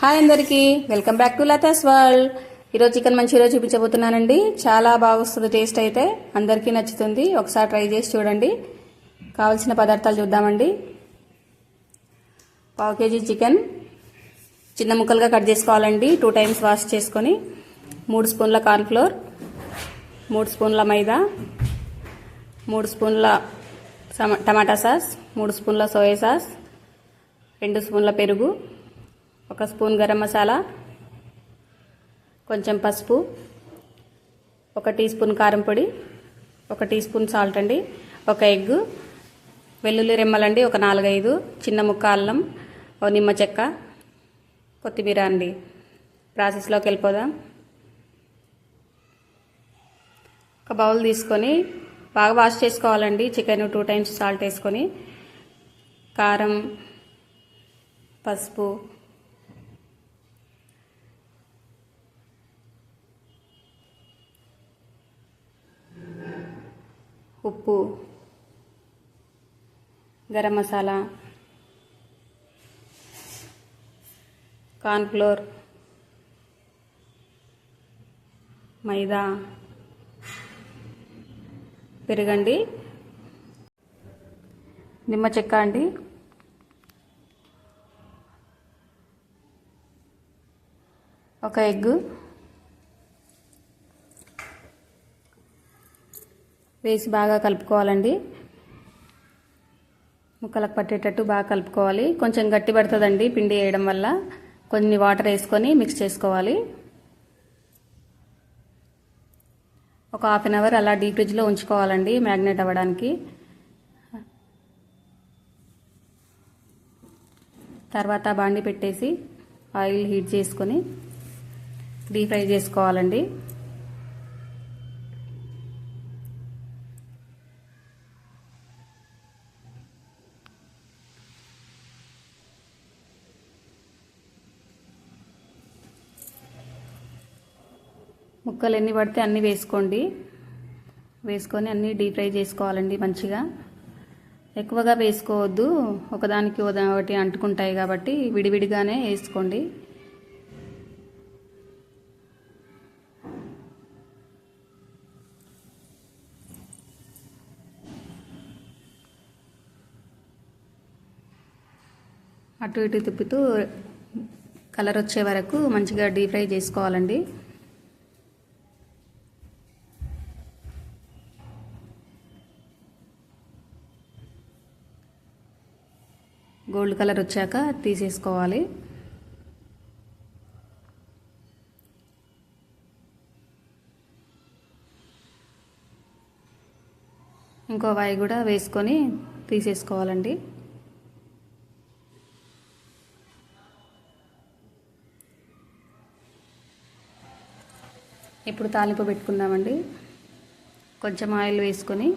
Hi అందరికీ. Welcome back to Latha's world. ఈరోజు chicken Manchuria చూపించబోతున్నానండి. చాలా బాగుస్తుంది టేస్ట్ అయితే. అందరికీ నచ్చుతుంది. ఒకసారి ట్రై చేసి చూడండి. కావలసిన పదార్థాలు చూద్దామండి. పావు కేజీ చికెన్. చిన్న ముక్కలుగా కట్ చేసుకోవాలండి. టూ టైమ్స్ వాష్ చేసుకొని. మూడు స్పూన్ల కార్న్ఫ్లోర్. మూడు స్పూన్ల మైదా. మూడు స్పూన్ల టమాటా సాస్. మూడు స్పూన్ల సోయా సాస్. రెండు స్పూన్ల పెరుగు. ఒక స్పూన్ గరం మసాలా కొంచెం పసుపు ఒక టీ స్పూన్ కారం పొడి ఒక టీ స్పూన్ సాల్ట్ అండి ఒక ఎగ్ వెల్లుల్లి రెమ్మలండి ఒక నాలుగైదు చిన్న ముక్క అల్లం ఓ నిమ్మ చెక్క కొత్తిమీర అండి. ప్రాసెస్లోకి వెళ్ళిపోదాం. ఒక బౌల్ తీసుకొని బాగా వాష్ చేసుకోవాలండి. చికెన్ టూ టైమ్స్ సాల్ట్ వేసుకొని కారం పసుపు ఉప్పు గరం మసాలా కార్న్ఫ్లోర్ మైదా పెరుగండి నిమ్మ చెక్క అండి. ఒక ఎగ్ వేసి బాగా కలుపుకోవాలండి. ముక్కలకు పట్టేటట్టు బాగా కలుపుకోవాలి. కొంచెం గట్టి పడుతుందండి పిండి వేయడం వల్ల. కొన్ని వాటర్ వేసుకొని మిక్స్ చేసుకోవాలి. ఒక హాఫ్ అన్ అవర్ అలా డీప్ ఫ్రిడ్జ్లో ఉంచుకోవాలండి మ్యాగ్నేట్ అవ్వడానికి. తర్వాత బాండి పెట్టేసి ఆయిల్ హీట్ చేసుకొని డీప్ ఫ్రై చేసుకోవాలండి. ముక్కలు ఎన్ని పడితే అన్నీ వేసుకోండి. వేసుకొని అన్నీ డీప్ ఫ్రై చేసుకోవాలండి మంచిగా. ఎక్కువగా వేసుకోవద్దు. ఒకదానికి ఒకటి అంటుకుంటాయి కాబట్టి విడివిడిగానే వేసుకోండి. అటు ఇటు తిప్పుతూ కలర్ వచ్చే వరకు మంచిగా డీప్ ఫ్రై చేసుకోవాలండి. గోల్డ్ కలర్ వచ్చాక తీసేసుకోవాలి. ఇంకో వాయి కూడా వేసుకొని తీసేసుకోవాలండి. ఇప్పుడు తాలింపు పెట్టుకుందామండి. కొంచెం ఆయిల్ వేసుకొని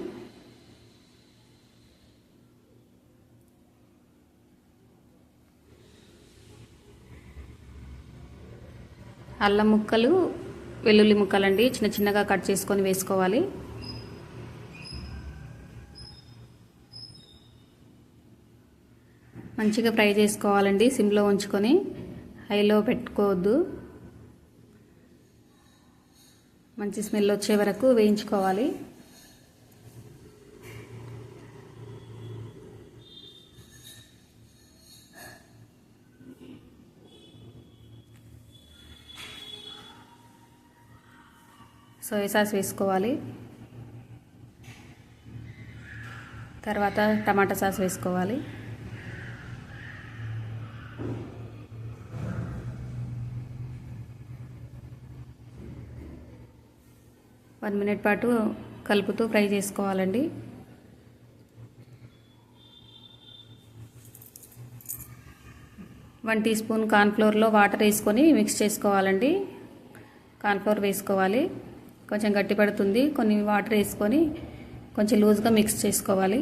అల్లం ముక్కలు వెల్లుల్లి ముక్కలండి చిన్న చిన్నగా కట్ చేసుకొని వేసుకోవాలి. మంచిగా ఫ్రై చేసుకోవాలండి సిమ్లో ఉంచుకొని. హైలో పెట్టుకోవద్దు. మంచి స్మెల్ వచ్చే వరకు వేయించుకోవాలి. సోయా సాస్ వేసుకోవాలి. తర్వాత టమాటా సాస్ వేసుకోవాలి. వన్ మినిట్ పాటు కలుపుతూ ఫ్రై చేసుకోవాలండి. వన్ టీ స్పూన్ కార్న్ఫ్లోర్లో వాటర్ వేసుకొని మిక్స్ చేసుకోవాలండి. కార్న్ఫ్లోర్ వేసుకోవాలి. కొంచెం గట్టి పడుతుంది. కొన్ని వాటర్ వేసుకొని కొంచెం లూజ్గా మిక్స్ చేసుకోవాలి.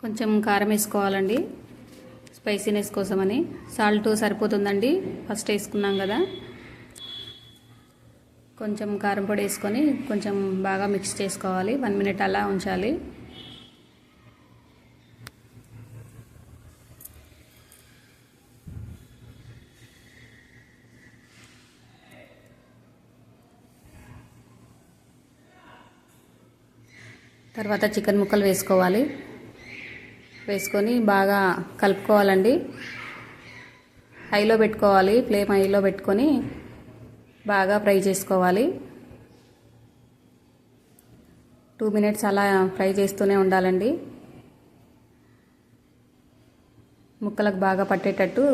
కొంచెం కారం వేసుకోవాలండి. స్పైసీనెస్ కోసమని. సాల్ట్ సరిపోతుందండి. ఫస్ట్ వేసుకున్నాం కదా. కొంచెం కారం పొడి వేసుకొని కొంచెం బాగా మిక్స్ చేసుకోవాలి. వన్ మినిట్ అలా ఉంచాలి. తర్వాత చికెన్ ముక్కలు వేసుకోవాలి. వేసుకొని బాగా కలుపుకోవాలండి. హైలో పెట్టుకోవాలి. ఫ్లేమ్ హైలో పెట్టుకొని బాగా ఫ్రై చేసుకోవాలి. టూ మినిట్స్ అలా ఫ్రై చేస్తూనే ఉండాలండి. ముక్కలకు బాగా పట్టేటట్టు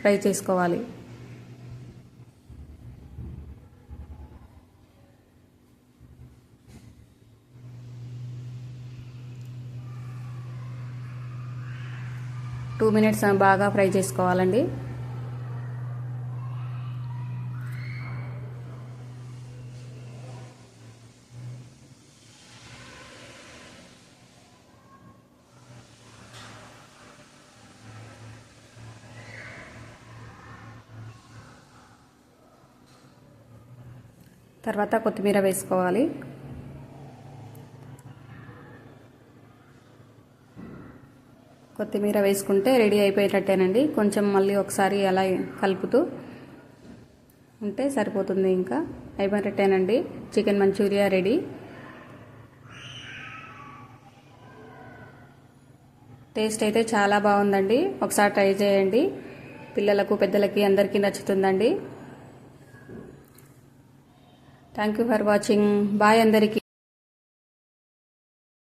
ఫ్రై చేసుకోవాలి. టూ మినిట్స్ బాగా ఫ్రై చేసుకోవాలండి. తర్వాత కొత్తిమీర వేసుకోవాలి. కొత్తిమీర వేసుకుంటే రెడీ అయిపోయేటట్టేనండి. కొంచెం మళ్ళీ ఒకసారి అలా కలుపుతూ ఉంటే సరిపోతుంది ఇంకా. అయిపోయినట్టేనండి చికెన్ మంచూరియా రెడీ. టేస్ట్ అయితే చాలా బాగుందండి. ఒకసారి ట్రై చేయండి. పిల్లలకు పెద్దలకి అందరికీ నచ్చుతుందండి. Thank you for watching. Bye అందరికీ.